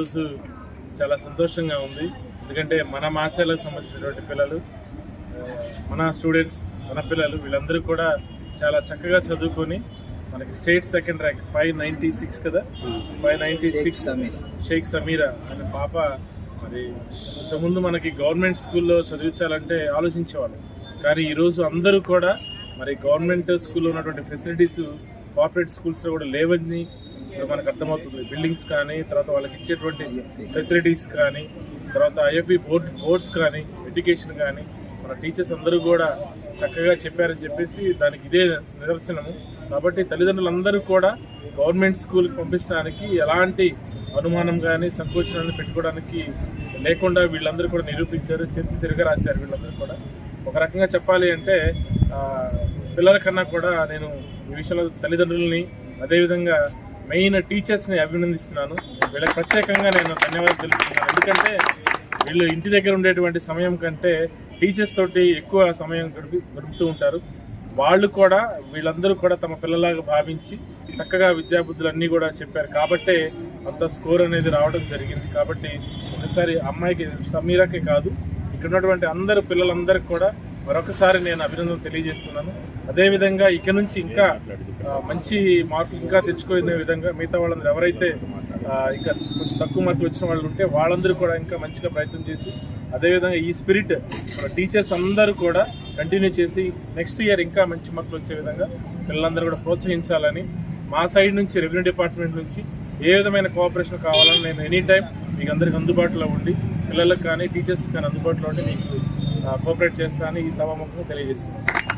ఈరోజు చాలా సంతోషంగా ఉంది. ఎందుకంటే మన మాచాలకు సంబంధించినటువంటి పిల్లలు మన స్టూడెంట్స్ మన పిల్లలు వీళ్ళందరూ కూడా చాలా చక్కగా చదువుకొని మనకి state second rank five ninety six కదా? Five ninety six Shaik Sameera అనే పాప మరి ఇంతకుముందు మనకి గవర్నమెంట్ స్కూల్లో చదివించాలంటే ఆలోచించేవాళ్ళు. కానీ ఈరోజు అందరూ కూడా మరి గవర్నమెంట్ స్కూల్లో ఉన్నటువంటి ఫెసిలిటీస్ కార్పొరేట్ స్కూల్స్లో కూడా లేవని మనకు అర్థమవుతుంది బిల్డింగ్స్ కానీ తర్వాత వాళ్ళకి ఇచ్చేటువంటి ఫెసిలిటీస్ కానీ తర్వాత ఐఎఫ్బి బోర్డ్ బోర్డ్స్ కానీ ఎడ్యుకేషన్ కానీ మన టీచర్స్ అందరూ కూడా చక్కగా చెప్పారని చెప్పేసి దానికి ఇదే నిదర్శనము. కాబట్టి తల్లిదండ్రులందరూ కూడా గవర్నమెంట్ స్కూల్కి పంపించడానికి ఎలాంటి అనుమానం కానీ సంకోచనాన్ని పెట్టుకోవడానికి లేకుండా వీళ్ళందరూ కూడా నిరూపించారు చేతి తిరగ రాశారు వీళ్ళందరూ కూడా. ఒక రకంగా చెప్పాలి అంటే పిల్లల కన్నా కూడా నేను ఈ విషయంలో తల్లిదండ్రులని అదేవిధంగా మెయిన్ టీచర్స్ని అభినందిస్తున్నాను. వీళ్ళకి ప్రత్యేకంగా నేను ధన్యవాదాలు తెలుపుతున్నాను. ఎందుకంటే వీళ్ళు ఇంటి దగ్గర ఉండేటువంటి సమయం కంటే టీచర్స్ తోటి ఎక్కువ సమయం గడిపి గడుపుతూ ఉంటారు. వాళ్ళు కూడా వీళ్ళందరూ కూడా తమ పిల్లలాగా భావించి చక్కగా విద్యాబుద్ధులు అన్నీ కూడా చెప్పారు. కాబట్టే అంత స్కోర్ అనేది రావడం జరిగింది. కాబట్టి ఒకసారి అమ్మాయికి సమీరాకే కాదు ఇక్కడ ఉన్నటువంటి అందరు పిల్లలందరికీ కూడా మరొకసారి నేను అభినందనలు తెలియజేస్తున్నాను. అదేవిధంగా ఇక నుంచి ఇంకా మంచి మార్కులు ఇంకా తెచ్చుకునే విధంగా మిగతా వాళ్ళందరూ ఎవరైతే ఇంకా కొంచెం తక్కువ మార్కులు వచ్చిన వాళ్ళు ఉంటే వాళ్ళందరూ కూడా ఇంకా మంచిగా ప్రయత్నం చేసి అదేవిధంగా ఈ స్పిరిట్ టీచర్స్ అందరూ కూడా కంటిన్యూ చేసి నెక్స్ట్ ఇయర్ ఇంకా మంచి మార్కులు వచ్చే విధంగా పిల్లలందరూ కూడా ప్రోత్సహించాలని మా సైడ్ నుంచి రెవెన్యూ డిపార్ట్మెంట్ నుంచి ఏ విధమైన కోఆపరేషన్ కావాలని నేను ఎనీ టైం మీకు అందరికి అందుబాటులో ఉండి పిల్లలకు కానీ టీచర్స్ కానీ అందుబాటులో ఉండి మీకు కోఆపరేట్ చేస్తానని ఈ సభాముఖంగా తెలియజేస్తున్నాను.